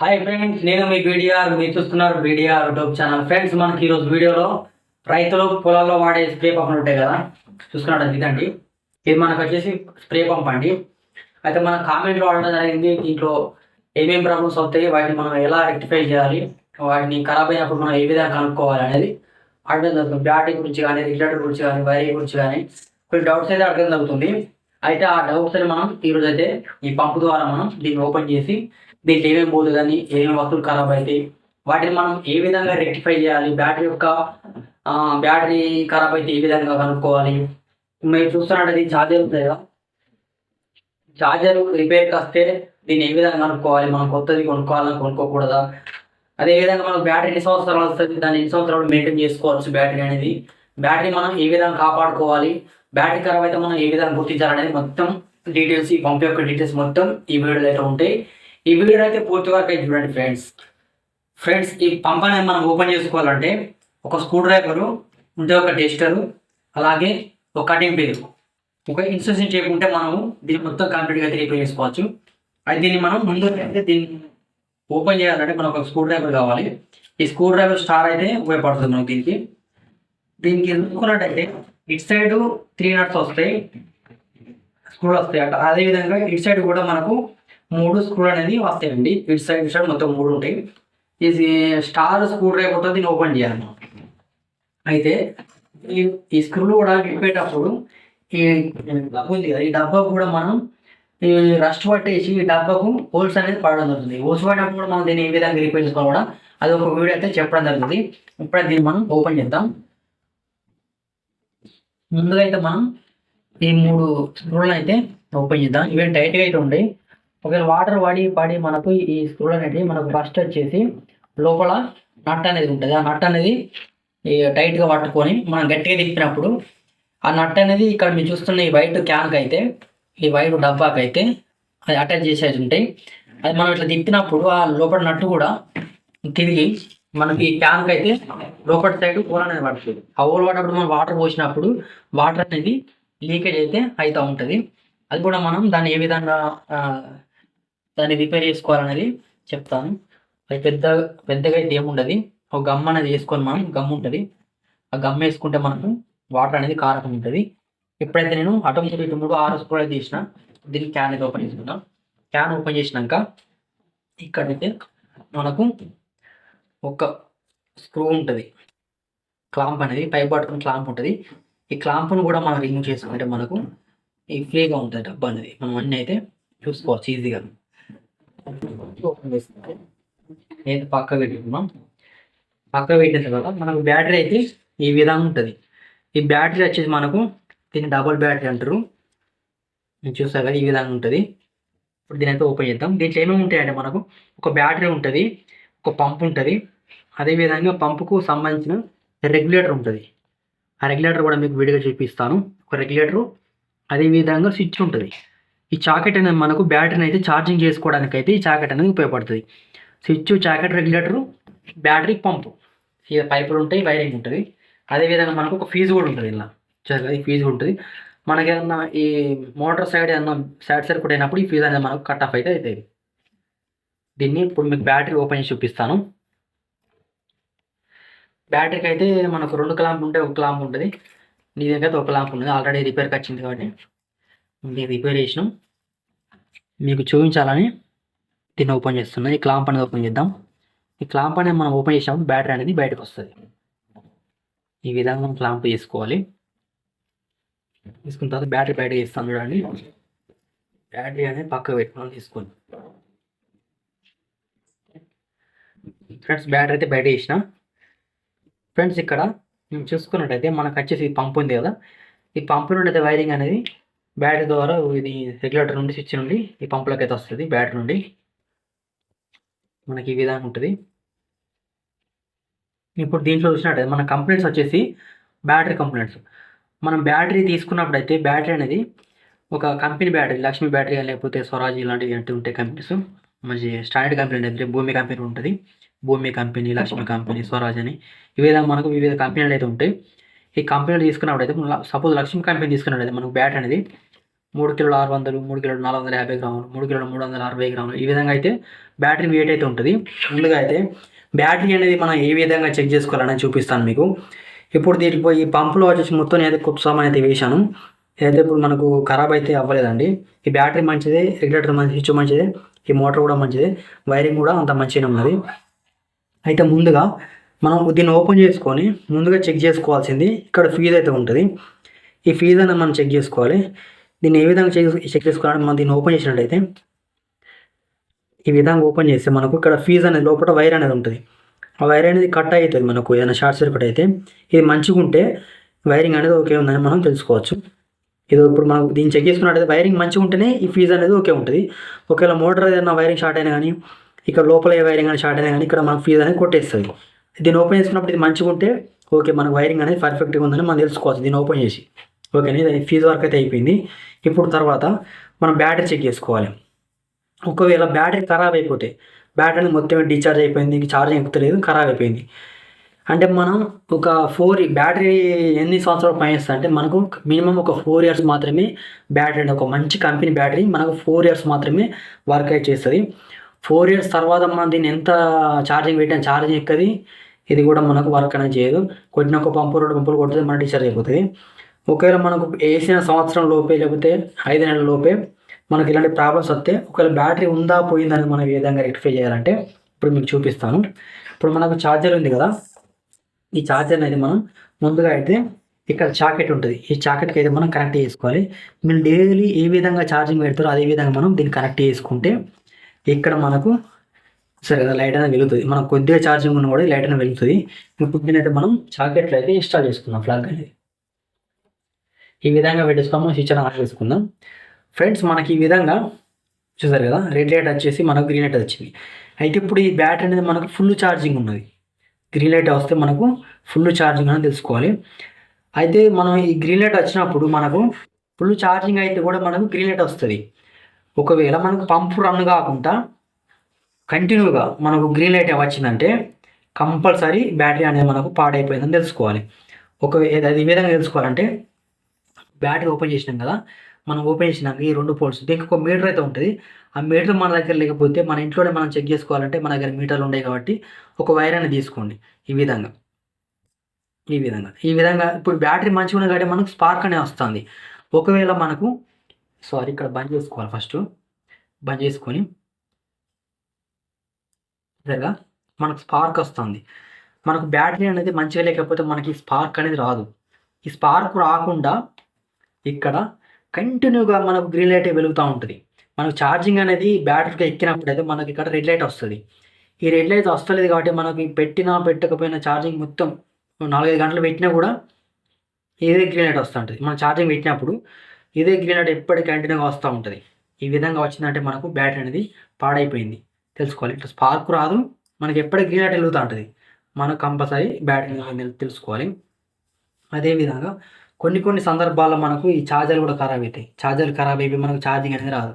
Hi friends నేను మీ బీడిఆర్ మీరు చూస్తున్నారు బీడిఆర్ యూట్యూబ్ ఛానల్ ఫ్రెండ్స్ మనకి ఈరోజు వీడియోలో రైతులు పొలాల్లో వాడే స్ప్రే పంపులు ఉంటాయి కదా? చూసుకున్నాడు ఇదండి ఇది మనకు వచ్చేసి స్ప్రే పంప్ అండి. అయితే మన కామెంట్లో వాడడం జరిగింది దీంట్లో ఏమేమి ప్రాబ్లమ్స్ అవుతాయి వాటిని మనం ఎలా రెక్టిఫై చేయాలి వాటిని ఖరాబ్ అయినప్పుడు మనం ఏ విధంగా కనుక్కోవాలి అనేది అడగడం జరుగుతుంది. బ్యాటరీ గురించి కానీ రెగ్యులేటర్ గురించి కానీ వైరింగ్ గురించి కానీ కొన్ని డౌట్స్ అయితే అడగడం జరుగుతుంది. అయితే ఆ డౌట్స్ మనం ఈరోజు అయితే ఈ పంపు ద్వారా మనం దీన్ని ఓపెన్ చేసి దీంట్లో ఏమేమి పోదు కానీ ఏమేమి వస్తువులు ఖరాబ్ అవుతాయి వాటిని మనం ఏ విధంగా రెక్టిఫై చేయాలి బ్యాటరీ యొక్క బ్యాటరీ ఖరాబ్ అయితే ఏ విధంగా కనుక్కోవాలి? మీరు చూస్తున్నట్టు ఛార్జర్ ఉంది కదా. ఛార్జర్ రిపేర్కి వస్తే దీన్ని ఏ విధంగా కనుక్కోవాలి? మనం కొత్తది కొనుక్కోవాలని కొనుక్కోకూడదా? అదేవిధంగా మనకు బ్యాటరీ ఎన్ని సంవత్సరాలు వస్తుంది దాన్ని ఎన్ని సంవత్సరాలు మెయింటైన్ చేసుకోవచ్చు బ్యాటరీ అనేది? బ్యాటరీ మనం ఏ విధంగా కాపాడుకోవాలి? బ్యాటరీ ఖరాబ్ అయితే మనం ఏ విధంగా గుర్తించాలనేది మొత్తం డీటెయిల్స్ ఈ పంప్ యొక్క డీటెయిల్స్ మొత్తం ఈ వీడియోలో అయితే ఉంటాయి. ఈ వీడియో అయితే పూర్తిగా అయితే చూడండి ఫ్రెండ్స్ ఫ్రెండ్స్ ఈ పంపని మనం ఓపెన్ చేసుకోవాలంటే ఒక స్క్రూ డ్రైవరు ఉంటే ఒక టెస్టరు అలాగే ఒక కటింగ్ పేరు ఒక ఇన్స్ట్రక్షన్ చేయకుంటే మనము దీన్ని మొత్తం కంప్లీట్గా అయితే రిపేర్ చేసుకోవచ్చు. అయితే దీన్ని మనం ముందు అయితే దీన్ని ఓపెన్ చేయాలంటే మనకు ఒక స్క్రూ డ్రైవర్ కావాలి. ఈ స్క్రూ డ్రైవర్ స్టార్ అయితే ఉపయోగపడుతుంది మనకు దీనికి. దీనికి ఎందుకున్నట్టయితే ఇటు సైడ్ త్రీ నట్స్ వస్తాయి స్క్రూలు వస్తాయి అట. అదేవిధంగా ఇటు సైడ్ కూడా మనకు మూడు స్క్రూలు అనేది వస్తాయండి. ఇటు సైడ్ ఇటు సైడ్ మొత్తం మూడు ఉంటాయి. ఇది స్టార్ స్క్రూ డ్రైవర్తో దీన్ని ఓపెన్ చేయాలి. అయితే ఈ ఈ స్క్రూలు కూడా విప్పేటప్పుడు ఈ డబ్బు ఉంది కదా ఈ డబ్బా కూడా మనం ఈ రస్ట్ పట్టేసి ఈ డబ్బాకు హోల్స్ అనేది పడడం జరుగుతుంది. హోల్స్ పడినప్పుడు కూడా మనం దీన్ని ఏ విధంగా రిపేర్ చేసుకోవాలి కూడా అది ఒక వీడియో అయితే చెప్పడం జరుగుతుంది. ఇప్పుడే దీన్ని మనం ఓపెన్ చేద్దాం. ముందుగా అయితే మనం ఈ మూడు స్క్రూలను అయితే ఓపెన్ చేద్దాం. ఇవి టైట్గా అయితే ఉండే ఒకవేళ వాటర్ పడి పడి మనకు ఈ స్క్రూలు అనేది మనకు ఫస్ట్ వచ్చేసి లోపల నట్ అనేది ఉంటుంది. ఆ నట్ అనేది టైట్గా పట్టుకొని మనం గట్టిగా తిప్పినప్పుడు ఆ నట్ అనేది ఇక్కడ మీరు చూస్తున్న ఈ వైట్ క్యాన్కి అయితే ఈ వైట్ డబ్బాకి అయితే అది అటాచ్ చేసేది ఉంటాయి. అది మనం ఇట్లా తిప్పినప్పుడు ఆ లోపల నట్టు కూడా తిరిగి మనకి ఈ క్యాన్కి అయితే లోపల సైడ్ హోల్ అనేది పడుతుంది. ఆ హోల్ పడినప్పుడు మనం వాటర్ పోసినప్పుడు వాటర్ అనేది లీకేజ్ అయితే అవుతూ ఉంటుంది. అది కూడా మనం దాన్ని ఏ విధంగా దాన్ని రిపేర్ చేసుకోవాలనేది చెప్తాను. అది పెద్ద పెద్దగా అయితే ఏముండదు ఒక గమ్ అనేది వేసుకొని మనం గమ్ ఉంటుంది. ఆ గమ్ వేసుకుంటే మనకు వాటర్ అనేది కారకం ఉంటుంది. ఎప్పుడైతే నేను ఆటోమేటిక్ ఇటు మూడు ఆరు స్కూల్ అయితే తీసిన దీన్ని క్యాన్ అయితే ఓపెన్ చేసుకుంటాం. క్యాన్ ఓపెన్ చేసినాక ఇక్కడైతే మనకు ఒక స్క్రూ ఉంటుంది. క్లాంప్ అనేది పైప్ పట్టుకుని క్లాంప్ ఉంటుంది. ఈ క్లాంప్ను కూడా మనం రిమూవ్ చేసుకుంటే మనకు ఈ ఫ్రీగా ఉంటుంది డబ్బా అనేది. మనం అన్నీ అయితే చూసుకోవచ్చు ఈజీగా ఓపెన్ చేసుకుంటే నేను పక్క పెట్టుకున్నాం పక్క పెట్టిన తర్వాత మనకు బ్యాటరీ అయితే ఈ విధంగా ఉంటుంది. ఈ బ్యాటరీ వచ్చేసి మనకు దీన్ని డబుల్ బ్యాటరీ అంటారు. నేను చూసా కదా ఈ విధంగా ఉంటుంది. ఇప్పుడు దీని అయితే ఓపెన్ చేద్దాం. దీంట్లో ఏమేమి ఉంటాయంటే మనకు ఒక బ్యాటరీ ఉంటుంది ఒక పంప్ ఉంటుంది. అదేవిధంగా పంపుకు సంబంధించిన రెగ్యులేటర్ ఉంటుంది. ఆ రెగ్యులేటర్ కూడా మీకు విడిగా చూపిస్తాను. ఒక రెగ్యులేటరు అదేవిధంగా స్విచ్ ఉంటుంది. ఈ చాకెట్ అనేది మనకు బ్యాటరీని అయితే ఛార్జింగ్ చేసుకోవడానికి అయితే ఈ చాకెట్ అనేది ఉపయోగపడుతుంది. Switch socket regulator battery pump. ఇక పైపులు ఉంటాయి వైరింగ్ ఉంటుంది. అదేవిధంగా మనకు ఒక ఫీజు కూడా ఉంటుంది ఇలా చూసారు ఈ ఫీజు ఉంటుంది. మనకి ఏదన్నా ఈ మోటార్ సైడ్ ఏదన్నా సైడ్ సర్క్యూట్ అయినప్పుడు ఈ ఫీజు అనేది మనకు కట్ ఆఫ్ అయితే అవుతుంది. దీన్ని ఇప్పుడు మీకు బ్యాటరీ ఓపెన్ చేసి చూపిస్తాను. బ్యాటరీకి అయితే మనకు రెండు క్లాంప్ ఉంటే ఒక క్లాంప్ ఉంటుంది. నీ దగ్గర అయితే ఒక క్లాంప్ ఉంటుంది ఆల్రెడీ రిపేర్కి వచ్చింది కాబట్టి. దీన్ని రిపేర్ చేసినాం. మీకు చూపించాలని దీన్ని ఓపెన్ చేస్తున్నాను ఈ క్లాంప్ అనేది ఓపెన్ చేద్దాం. ఈ క్లాంప్ అనేది మనం ఓపెన్ చేసినప్పుడు బ్యాటరీ అనేది బయటకు వస్తుంది. ఈ విధంగా మనం క్లాంప్ చేసుకోవాలి. తీసుకున్న తర్వాత బ్యాటరీ బయట తీస్తాం చూడండి. బ్యాటరీ అనేది పక్క పెట్టుకుని తీసుకోండి ఫ్రెండ్స్ బ్యాటరీ అయితే బయట చేసిన ఫ్రెండ్స్ ఇక్కడ మేము చూసుకున్నట్టయితే మనకు వచ్చేసి పంప్ ఉంది కదా. ఈ పంపు నుండి అయితే వైరింగ్ అనేది బ్యాటరీ ద్వారా ఇది రెగ్యులేటర్ నుండి స్విచ్ నుండి ఈ పంపులోకి అయితే వస్తుంది బ్యాటరీ నుండి. మనకి ఈ విధంగా ఉంటుంది. ఇప్పుడు దీంట్లో చూసినట్టయితే మన కంప్లైంట్స్ వచ్చేసి బ్యాటరీ కంప్లైంట్స్. మనం బ్యాటరీ తీసుకున్నప్పుడు అయితే బ్యాటరీ అనేది ఒక కంపెనీ బ్యాటరీ లక్ష్మి బ్యాటరీ లేకపోతే స్వరాజ్ ఇలాంటివి అంటే ఉంటాయి కంపెనీస్. మంచి స్టాండర్డ్ కంపెనీ అయితే భూమి కంపెనీ ఉంటుంది. భూమి కంపెనీ లక్ష్మి కంపెనీ స్వరాజ్ అని. ఈ విధంగా మనకు వివిధ కంపెనీలు అయితే ఉంటాయి. ఈ కంపెనీలు తీసుకున్నప్పుడు అయితే సపోజ్ లక్ష్మి కంపెనీ తీసుకున్నట్టయితే మనకు బ్యాటరీ అనేది మూడు కిలోలు ఆరు వందలు మూడు కిలోలు నాలుగు వందల యాభై గ్రాములు మూడు కిలోలు మూడు వందల అరవై గ్రాములు. ఈ విధంగా అయితే బ్యాటరీ వెయిట్ అయితే ఉంటుంది. ముందుగా అయితే బ్యాటరీ అనేది మనం ఏ విధంగా చెక్ చేసుకోవాలని చూపిస్తాను మీకు. ఇప్పుడు దీనికి ఈ పంపులో వచ్చేసి మొత్తం నేను అయితే కొత్త సామాన్ అయితే వేశాను. అయితే ఇప్పుడు మనకు ఖరాబ్ అయితే అవ్వలేదండి. ఈ బ్యాటరీ మంచిదే రెగ్యులేటర్ మంచి స్విచ్ మంచిదే ఈ మోటార్ కూడా మంచిదే వైరింగ్ కూడా అంత మంచిగా ఉన్నది. అయితే ముందుగా మనం దీన్ని ఓపెన్ చేసుకొని ముందుగా చెక్ చేసుకోవాల్సింది ఇక్కడ ఫీజు అయితే ఉంటుంది. ఈ ఫీజు అనేది మనం చెక్ చేసుకోవాలి. దీన్ని ఏ విధంగా చెక్ చెక్ చేసుకోవాలంటే మనం దీన్ని ఓపెన్ చేసినట్టయితే ఈ విధంగా ఓపెన్ చేస్తే మనకు ఇక్కడ ఫీజ్ అనేది లోపల వైర్ అనేది ఉంటుంది. ఆ వైర్ అనేది కట్ అవుతుంది మనకు ఏదైనా షార్ట్ సర్క్యూట్ అయితే. ఇది మంచిగా ఉంటే వైరింగ్ అనేది ఓకే ఉందని మనం తెలుసుకోవచ్చు. ఇది ఇప్పుడు మనం దీన్ని చెక్ చేసుకున్నట్టయితే వైరింగ్ మంచిగా ఉంటేనే ఈ ఫీజ్ అనేది ఓకే ఉంటుంది. ఒకవేళ మోటార్ ఏదైనా వైరింగ్ షార్ట్ అయినా కానీ ఇక్కడ లోపల ఏ వైరింగ్ అనేది షార్ట్ అయినా కానీ ఇక్కడ మనకు ఫీజ్ అనేది కొట్టేస్తుంది. దీన్ని ఓపెన్ చేసుకున్నప్పుడు ఇది మంచిగా ఉంటే ఓకే మనకు వైరింగ్ అనేది పర్ఫెక్ట్గా ఉందని మనం తెలుసుకోవచ్చు. దీన్ని ఓపెన్ చేసి. ఓకేనా ఇది ఫీజు వర్క్ అయితే అయిపోయింది. ఇప్పుడు తర్వాత మనం బ్యాటరీ చెక్ చేసుకోవాలి. ఒకవేళ బ్యాటరీ ఖరాబ్ అయిపోతే బ్యాటరీ మొత్తం డిశ్చార్జ్ అయిపోయింది ఇంక ఛార్జింగ్ ఎక్కుతలేదు ఖరాబ్ అయిపోయింది. అంటే మనం ఒక ఫోర్ బ్యాటరీ ఎన్ని సంవత్సరాలు పనిచేస్తుంది అంటే మనకు మినిమం ఒక ఫోర్ ఇయర్స్ మాత్రమే బ్యాటరీ అంటే ఒక మంచి కంపెనీ బ్యాటరీ మనకు ఫోర్ ఇయర్స్ మాత్రమే వర్క్ అయితే చేస్తుంది. ఫోర్ ఇయర్స్ తర్వాత మనం దీన్ని ఎంత ఛార్జింగ్ పెట్టినా ఛార్జింగ్ ఎక్కది? ఇది కూడా మనకు వర్క్ అనేది చేయదు. కొట్టిన ఒక పంపు రెండు పంపులు కొడుతుంది మన డిశ్చార్జ్ అయిపోతుంది. ఒకవేళ మనకు వేసిన సంవత్సరం లోపే లేకపోతే ఐదు నెలల లోపే మనకి ఇలాంటి ప్రాబ్లమ్స్ వస్తే ఒకవేళ బ్యాటరీ ఉందా పోయిందని మనం ఏ విధంగా రెక్టిఫై చేయాలంటే ఇప్పుడు మీకు చూపిస్తాను. ఇప్పుడు మనకు ఛార్జర్ ఉంది కదా. ఈ ఛార్జర్ అనేది మనం ముందుగా అయితే ఇక్కడ చాకెట్ ఉంటుంది. ఈ చాకెట్కి అయితే మనం కనెక్ట్ చేసుకోవాలి. మీరు డైలీ ఏ విధంగా ఛార్జింగ్ పెడతారో అదే విధంగా మనం దీన్ని కనెక్ట్ చేసుకుంటే ఇక్కడ మనకు సరే కదా లైట్ అనేది వెలుగుతుంది. మనం కొద్దిగా ఛార్జింగ్ ఉన్న కూడా లైట్ అనేది వెలుగుతుంది. ఇప్పుడు అయితే మనం చాకెట్లో అయితే ఇన్స్టాల్ చేసుకున్నాం ఫ్లాగ్ అనేది. ఈ విధంగా పెట్టేసుకొని మనం స్విచ్ ఆన్ చేసుకుందాం. ఫ్రెండ్స్ మనకి ఈ విధంగా చూసారు కదా రెడ్ లైట్ వచ్చేసి మనకు గ్రీన్ లైట్ వచ్చింది. అయితే ఇప్పుడు ఈ బ్యాటరీ అనేది మనకు ఫుల్ ఛార్జింగ్ ఉన్నది. గ్రీన్ లైట్ వస్తే మనకు ఫుల్ ఛార్జింగ్ అని తెలుసుకోవాలి. అయితే మనం ఈ గ్రీన్ లైట్ వచ్చినప్పుడు మనకు ఫుల్ ఛార్జింగ్ అయితే కూడా మనకు గ్రీన్ లైట్ వస్తుంది. ఒకవేళ మనకు పంపు రన్ కాకుండా కంటిన్యూగా మనకు గ్రీన్ లైట్ వచ్చిందంటే కంపల్సరీ బ్యాటరీ అనేది మనకు పాడైపోయిందని తెలుసుకోవాలి. ఒక అది ఈ విధంగా తెలుసుకోవాలంటే బ్యాటరీ ఓపెన్ చేసినాం కదా మనం ఓపెన్ చేసినాక ఈ రెండు పోల్స్. దీనికి ఒక మీటర్ అయితే ఉంటుంది. ఆ మీటర్ మన దగ్గర లేకపోతే మన ఇంట్లోనే మనం చెక్ చేసుకోవాలంటే మన దగ్గర మీటర్లు ఉన్నాయి కాబట్టి ఒక వైర్ అనేది తీసుకోండి. ఈ విధంగా. ఈ విధంగా. ఈ విధంగా ఇప్పుడు బ్యాటరీ మంచిగా ఉన్న కాబట్టి మనకు స్పార్క్ అనేది వస్తుంది. ఒకవేళ మనకు సారీ ఇక్కడ బంద్ చేసుకోవాలి ఫస్ట్. బంద్ చేసుకొని ఇలాగా మనకు స్పార్క్ వస్తుంది. మనకు బ్యాటరీ అనేది మంచిగా లేకపోతే మనకి స్పార్క్ అనేది రాదు. ఈ స్పార్క్ రాకుండా ఇక్కడ కంటిన్యూగా మనకు గ్రీన్ లైట్ వెలుగుతూ ఉంటుంది. మనకు ఛార్జింగ్ అనేది బ్యాటరీకి ఎక్కినప్పుడు అయితే మనకి ఇక్కడ రెడ్ లైట్ వస్తుంది. ఈ రెడ్ లైట్ వస్తలేదు కాబట్టి మనకి పెట్టినా పెట్టకపోయినా ఛార్జింగ్ మొత్తం నాలుగైదు గంటలు పెట్టినా కూడా ఇదే గ్రీన్ లైట్ వస్తుంటుంది మనం ఛార్జింగ్ పెట్టినప్పుడు ఇదే గ్రీన్ లైట్ ఎప్పటికీ కంటిన్యూగా వస్తూ ఉంటుంది. ఈ విధంగా వచ్చిందంటే మనకు బ్యాటరీ అనేది పాడైపోయింది. తెలుసుకోవాలి. ఇట్లా స్పార్క్ రాదు. మనకి ఎప్పటికీ గ్రీన్ లైట్ వెలుగుతూ ఉంటుంది. మనకు కంపల్సరీ బ్యాటరీ తెలుసుకోవాలి. అదేవిధంగా కొన్ని కొన్ని సందర్భాల్లో మనకు ఈ ఛార్జర్లు కూడా ఖరాబ్ అవుతాయి. ఛార్జర్లు ఖరాబ్ అయిపోయి మనకు ఛార్జింగ్ అనేది రాదు.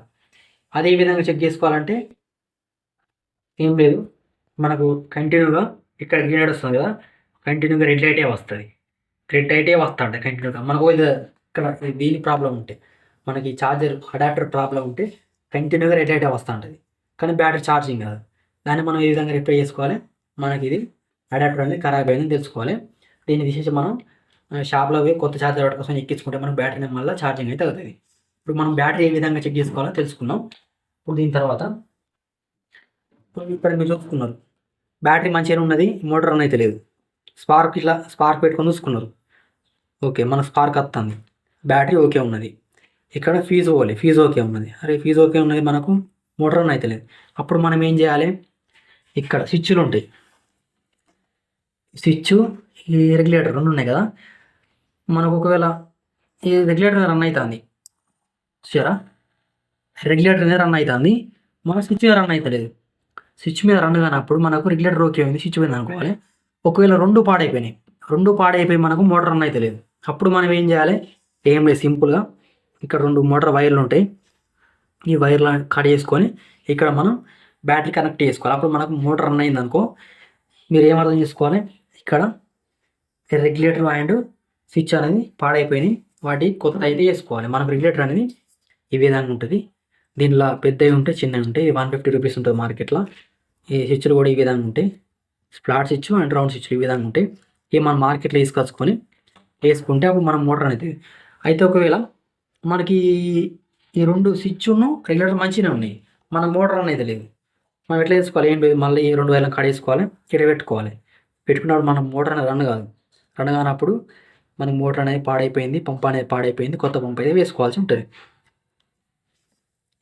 అదే విధంగా చెక్ చేసుకోవాలంటే ఏం లేదు. మనకు కంటిన్యూగా ఇక్కడ గ్రీన్ లైట్ వస్తుంది కదా కంటిన్యూగా రెడ్ లైటే వస్తుంది. రెడ్ లైటే వస్తుంది కంటిన్యూగా. మనకు ఇక్కడ దీని ప్రాబ్లం ఉంటే మనకి ఛార్జర్ అడాప్టర్ ప్రాబ్లం ఉంటే కంటిన్యూగా రెడ్ లైటే వస్తుంటుంది కానీ బ్యాటరీ ఛార్జింగ్ కాదు. దాన్ని మనం ఏ విధంగా రిపేర్ చేసుకోవాలి? మనకి ఇది అడాప్టర్ అనేది ఖరాబ్ అయిందని తెలుసుకోవాలి. దీన్ని తీసేసి మనం షాప్లో పోయి కొత్త ఛార్జర్ కోసం ఎక్కించుకుంటే మన బ్యాటరీ మళ్ళీ ఛార్జింగ్ అయితే అవుతుంది. ఇప్పుడు మనం బ్యాటరీ ఏ విధంగా చెక్ చేసుకోవాలో తెలుసుకున్నాం ఇప్పుడు దీని తర్వాత ఇప్పుడు ఇక్కడ మీరు చూసుకున్నారు. బ్యాటరీ మంచిగా ఉన్నది? మోటార్ రన్ అయితే లేదు. స్పార్క్ ఇట్లా స్పార్క్ పెట్టుకొని చూసుకున్నారు. ఓకే మన స్పార్క్ వస్తుంది. బ్యాటరీ ఓకే ఉన్నది. ఇక్కడ ఫీజు పోలే ఫీజు ఓకే ఉన్నది. అరే ఫీజు ఓకే ఉన్నది మనకు? మోటార్ రన్ అయితే లేదు. అప్పుడు మనం ఏం చేయాలి? ఇక్కడ స్విచ్లు ఉంటాయి. స్విచ్ ఈ రెగ్యులేటర్ రెండు ఉన్నాయి కదా? మనకు ఒకవేళ ఈ రెగ్యులేటర్ రన్ అవుతుంది చూసారా రెగ్యులేటర్నే రన్ అవుతుంది మన స్విచ్ మీద రన్ అవుతలేదు స్విచ్ మీద రన్ కానప్పుడు మనకు రెగ్యులేటర్ ఓకే ఉంది స్విచ్ మీద అనుకోవాలి. ఒకవేళ రెండు పాడైపోయినాయి. రెండు పాడైపోయి మనకు మోటార్ రన్ అవుతలేదు అప్పుడు మనం ఏం చేయాలి? ఏం లేదు సింపుల్గా ఇక్కడ రెండు మోటార్ వైర్లు ఉంటాయి. ఈ వైర్లు కట్ చేసుకొని ఇక్కడ మనం బ్యాటరీ కనెక్ట్ చేసుకోవాలి. అప్పుడు మనకు మోటార్ రన్ అయింది అనుకో మీరు ఏం అర్థం చేసుకోవాలి? ఇక్కడ రెగ్యులేటర్ అండ్ స్విచ్ అనేది పాడైపోయినాయి. వాటి కొత్త అయితే వేసుకోవాలి మనకు రెగ్యులేటర్ అనేది ఈ విధంగా ఉంటుంది. దీనిలో పెద్దవి ఉంటాయి చిన్నవి ఉంటాయి. వన్ ఫిఫ్టీ రూపీస్ ఉంటుంది మార్కెట్లో. ఈ స్విచ్లు కూడా ఈ విధంగా ఉంటాయి. ఫ్లాట్ స్విచ్ అండ్ రౌండ్ స్విచ్లు ఈ విధంగా ఉంటాయి. ఇవి మనం మార్కెట్లో తీసుకొచ్చుకొని వేసుకుంటే అప్పుడు మనం మోటార్ అనేది అయితే ఒకవేళ మనకి ఈ రెండు స్విచ్ను రెగ్యులేటర్ మంచిగా ఉన్నాయి. మన మోటార్ అనేది లేదు. మనం ఎట్లా వేసుకోవాలి? ఏం లేదు. మళ్ళీ ఈ రెండు వేల కాడ వేసుకోవాలి ఇక్కడ పెట్టుకోవాలి. పెట్టుకున్నప్పుడు మనం మోటార్ అనేది రన్ కాదు. రన్ కానప్పుడు మనకి మోటార్ అనేది పాడైపోయింది పంప్ అనేది పాడైపోయింది కొత్త పంప్ అయితే వేసుకోవాల్సి ఉంటుంది.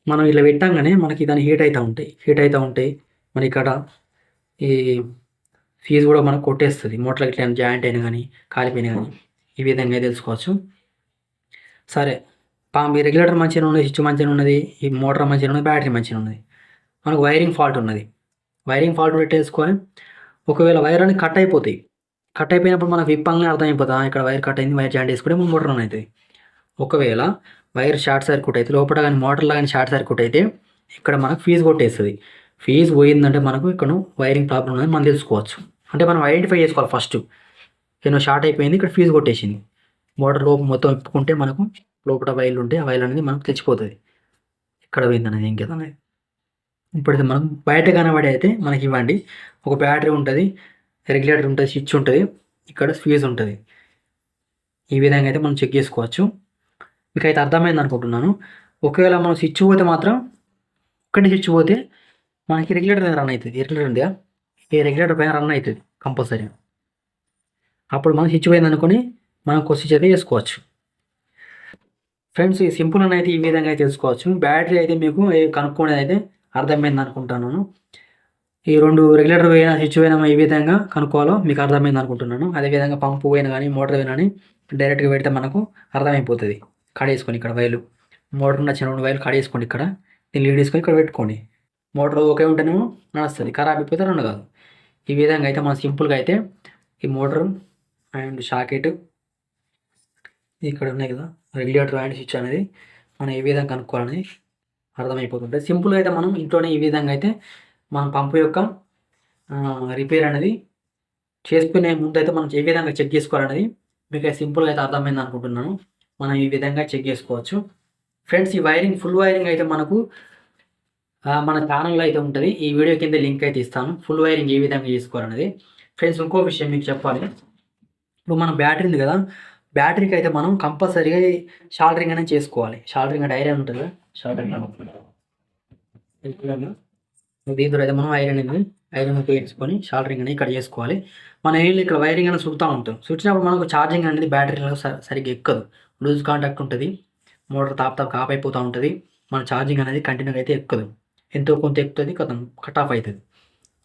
మనం ఇలా పెట్టంగానే మనకి దాని హీట్ అవుతూ ఉంటాయి. హీట్ అవుతూ ఉంటాయి. మన ఇక్కడ ఈ ఫీజు కూడా మనకు కొట్టేస్తుంది. మోటార్ ఇట్లా జాయింట్ అయినా కానీ కాలిపోయినా కానీ ఈ విధంగా తెలుసుకోవచ్చు. సరే పాము రెగ్యులేటర్ మంచిగా ఉన్నది స్విచ్ మంచిగా ఉన్నది ఈ మోటార్ మంచిగా ఉన్నది బ్యాటరీ మంచిగా ఉన్నది. మనకు వైరింగ్ ఫాల్ట్ ఉన్నది. వైరింగ్ ఫాల్ట్ పెట్టేసుకొని ఒకవేళ వైర్ అనేది కట్ అయిపోతాయి కట్ అయిపోయినప్పుడు మనకు విప్పంగా అర్థమైపోతా. ఇక్కడ వైర్ కట్ అయింది వైర్ జాయింట్ వేసుకుంటే మన మోటార్ రన్ అవుతుంది. ఒకవేళ వైర్ షార్ట్ సర్క్యూట్ అయితే లోపల కానీ మోటార్లో కానీ షార్ట్ సర్క్యూట్ అయితే ఇక్కడ మనకు ఫీజు కొట్టేస్తుంది. ఫీజు పోయిందంటే మనకు ఇక్కడ వైరింగ్ ప్రాబ్లం ఉందని మనం తెలుసుకోవచ్చు. అంటే మనం ఐడెంటిఫై చేసుకోవాలి ఫస్ట్. ఏమో షార్ట్ అయిపోయింది ఇక్కడ ఫీజు కొట్టేసింది. మోటార్ లోపల మొత్తం ఇప్పుకుంటే మనకు లోపల వైర్లు ఉంటే ఆ వైర్లు అనేది మనకు తెచ్చిపోతుంది. ఇక్కడ పోయింది అనేది ఇంకేదో అనేది ఇప్పుడైతే మనం బయట కనబడి అయితే మనకి ఇవ్వండి. ఒక బ్యాటరీ ఉంటుంది రెగ్యులేటర్ ఉంటుంది స్విచ్ ఉంటుంది. ఇక్కడ ఫీజ్ ఉంటుంది. ఈ విధంగా అయితే మనం చెక్ చేసుకోవచ్చు. మీకు అయితే అర్థమైంది అనుకుంటున్నాను. ఒకవేళ మనం స్విచ్ పోతే మాత్రం ఒక్కటి స్విచ్ పోతే మనకి రెగ్యులేటర్ రన్ అవుతుంది. రెగ్యులేటర్ ఉందా? ఈ రెగ్యులేటర్ పైన రన్ అవుతుంది కంపల్సరీ అప్పుడు మనం స్విచ్ పోయింది అనుకొని మనం ఒక స్విచ్ అయితే వేసుకోవచ్చు ఫ్రెండ్స్ ఈ సింపుల్ అని అయితే ఈ విధంగా అయితే తెలుసుకోవచ్చు. బ్యాటరీ అయితే మీకు ఏ కనుక్కునేది అయితే అర్థమైంది అనుకుంటున్నాను. ఈ రెండు రెగ్యులేటర్ పోయిన స్విచ్ పోయినా ఈ విధంగా కనుక్కోవాలో మీకు అర్థమైంది అనుకుంటున్నాను. అదేవిధంగా పంపు పోయినా కానీ మోటార్ పోయినా కానీ డైరెక్ట్గా పెడితే మనకు అర్థమైపోతుంది. కడేసుకొని ఇక్కడ వైర్లు. మోటార్ ఉన్న చిన్న రెండు వైర్లు కడేసుకోండి ఇక్కడ. దీన్ని లీడ్ వేసుకొని ఇక్కడ పెట్టుకోండి. మోటార్ ఒకే ఉంటేనేమో నడుస్తుంది. ఖరాబ్ అయిపోతే రెండు కాదు. ఈ విధంగా అయితే మనం సింపుల్గా అయితే ఈ మోటార్ అండ్ షాకెట్ ఇక్కడ ఉన్నాయి కదా రెగ్యులేటర్ అండ్ స్విచ్ అనేది మనం ఏ విధంగా కనుక్కోవాలని అర్థమైపోతుంటుంది. సింపుల్గా అయితే మనం ఇంట్లోనే ఈ విధంగా అయితే మన పంపు యొక్క రిపేర్ అనేది చేసుకునే ముందు అయితే మనం ఏ విధంగా చెక్ చేసుకోవాలనేది మీకు అయితే సింపుల్గా అయితే అర్థమైంది అనుకుంటున్నాను. మనం ఈ విధంగా చెక్ చేసుకోవచ్చు. ఫ్రెండ్స్ ఈ వైరింగ్ ఫుల్ వైరింగ్ అయితే మనకు మన ఛానల్లో అయితే ఉంటుంది. ఈ వీడియో కింద లింక్ అయితే ఇస్తాను. ఫుల్ వైరింగ్ ఏ విధంగా చేసుకోవాలనేది. ఫ్రెండ్స్ ఇంకో విషయం మీకు చెప్పాలి. ఇప్పుడు మన బ్యాటరీ ఉంది కదా బ్యాటరీకి అయితే మనం కంపల్సరీగా షాల్డరింగ్ అనేది చేసుకోవాలి. షాల్డరింగ్ అంటే ఐరన్ ఉంటుంది కదా షాల్డరింగ్ దీంతో అయితే మనం ఐరన్ అనేది ఐరన్ ఉపయోగించుకొని షాల్డరింగ్ అనేది ఇక్కడ చేసుకోవాలి. మన ఏళ్ళు ఇక్కడ వైరింగ్ అనేది చుడుతూ ఉంటాం చుట్టినప్పుడు మనకు ఛార్జింగ్ అనేది బ్యాటరీలో సరిగ్గా ఎక్కదు. లూజ్ కాంటాక్ట్ ఉంటుంది. మోటార్ తాప్ తాప్ కాప్ అయిపోతూ ఉంటుంది. మన ఛార్జింగ్ అనేది కంటిన్యూగా అయితే ఎక్కదు. ఎంతో కొంత ఎక్కుతుంది కొంత కట్ ఆఫ్ అవుతుంది.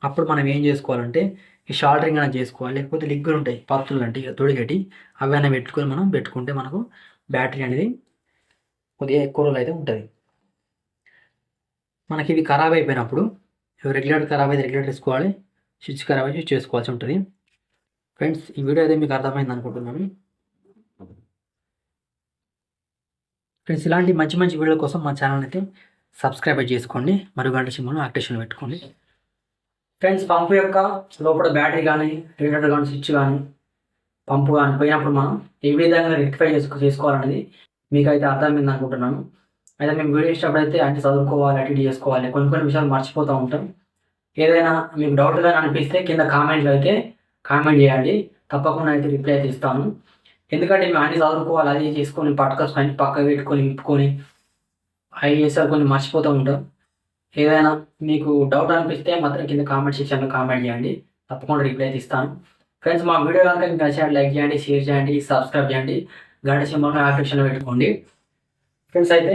అప్పుడు మనం ఏం చేసుకోవాలంటే ఈ షాల్డరింగ్ అనేది చేసుకోవాలి. లేకపోతే లిగ్గులు ఉంటాయి పత్తులు అంటే తొడిగట్టి అవి అయినా పెట్టుకొని మనం పెట్టుకుంటే మనకు బ్యాటరీ అనేది కొద్దిగా ఎక్కువ రోజులు అయితే ఉంటుంది. మనకి ఇవి ఖరాబ్ అయిపోయినప్పుడు రెగ్యులేటర్ ఖరాబ్ అయితే రెగ్యులేటర్ వేసుకోవాలి స్విచ్ ఖరాబ్ అయితే స్విచ్ చేసుకోవాల్సి ఉంటుంది. ఫ్రెండ్స్ ఈ వీడియో అయితే మీకు అర్థమైంది అనుకుంటున్నాను. ఫ్రెండ్స్ ఇలాంటి మంచి మంచి వీడియోల కోసం మా ఛానల్ అయితే సబ్స్క్రైబ్ చేసుకోండి. మరో గంట సింబల్ యాక్టివేషన్ పెట్టుకోండి. ఫ్రెండ్స్ పంపు యొక్క లోపల బ్యాటరీ కానీ రెగ్యులేటర్ కానీ స్విచ్ కానీ పంపు కానీ పోయినప్పుడు మనం ఏ విధంగా రెక్టిఫై చేసుకో చేసుకోవాలనేది మీకు అయితే అర్థమైంది అనుకుంటున్నాను. అయితే మేము వీడియో ఇచ్చినప్పుడు అయితే అంటే చదువుకోవాలి అటు చేసుకోవాలి కొన్ని కొన్ని విషయాలు మర్చిపోతూ ఉంటాం. ఏదైనా మీకు డౌట్ కానీ అనిపిస్తే కింద కామెంట్లో అయితే కామెంట్ చేయండి. తప్పకుండా అయితే రిప్లై అయితే ఇస్తాను. ఎందుకంటే మేము అన్ని చదువుకోవాలి అది చేసుకొని పట్టుకొని పక్క పెట్టుకొని నింపుకొని అవి చేసారు కొన్ని మర్చిపోతూ ఉంటాం. ఏదైనా మీకు డౌట్ అనిపిస్తే మాత్రం కింద కామెంట్ సెక్షన్లో కామెంట్ చేయండి. తప్పకుండా రిప్లై అయితే ఇస్తాను. ఫ్రెండ్స్ మా వీడియో కనుక మీకు నచ్చినట్టు లైక్ చేయండి షేర్ చేయండి సబ్స్క్రైబ్ చేయండి. గంట సింబల్ యాప్లికేషన్లో పెట్టుకోండి. ఫ్రెండ్స్ అయితే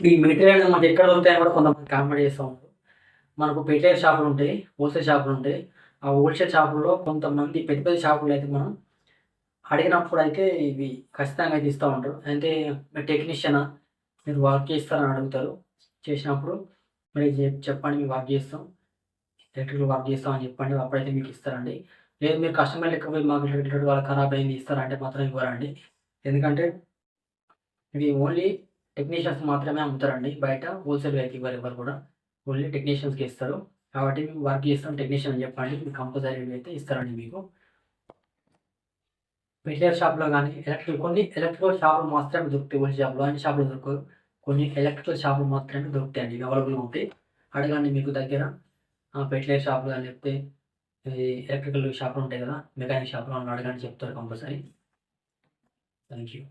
ఈ మెటీరియల్ మనకి ఎక్కడ దొరుకుతాయని కూడా కొంతమంది కామెంట్ చేస్తూ ఉంటారు మనకు పెట్టేర్ షాపులు ఉంటాయి హోల్సేల్ షాపులు ఉంటాయి. ఆ హోల్సేల్ షాపుల్లో కొంతమంది పెద్ద పెద్ద షాపులు అయితే మనం అడిగినప్పుడు అయితే ఇవి ఖచ్చితంగా అయితే ఇస్తూ ఉంటారు. అంటే మీరు టెక్నీషియనా మీరు వర్క్ చేస్తారని అడుగుతారు. చేసినప్పుడు మరి చెప్పండి మేము వర్క్ చేస్తాం. ఎలక్ట్రికల్ వర్క్ చేస్తాం అని చెప్పండి అప్పుడైతే మీకు ఇస్తారండి. లేదు మీరు కస్టమర్ లెక్క పోయి మాకు ఎలక్ట్రికల్ వాళ్ళు ఖరాబ్ అయింది ఇస్తారంటే మాత్రం ఇవ్వరండి. ఎందుకంటే ఇవి ఓన్లీ టెక్నీషియన్స్ మాత్రమే అమ్ముతారండి. బయట హోల్సేల్ అయితే వారు ఎవరు కూడా. ఓన్లీ టెక్నీషియన్స్కి ఇస్తారు. కాబట్టి మేము వర్క్ చేస్తాం టెక్నీషియన్ అని చెప్పండి. మీకు కంపల్సరీ అయితే ఇస్తారండి మీకు. మెటీరియల్ షాప్లో కానీ ఎలక్ట్రికల్ కొన్ని ఎలక్ట్రికల్ షాపులు మాత్రమే దొరుకుతాయి హోల్ షాప్లో అన్ని షాపులు దొరకవు. కొన్ని ఎలక్ట్రికల్ షాపులు మాత్రమే దొరుకుతాయండి అవైలబుల్గా ఉంటాయి. అడగండి మీకు దగ్గర. పెట్లే షాపులు కానీ చెప్తే ఎలక్ట్రికల్ షాపులు ఉంటాయి కదా మెకానిక్ షాపులు అని అడగండి చెప్తారు కంపల్సరీ థ్యాంక్ యూ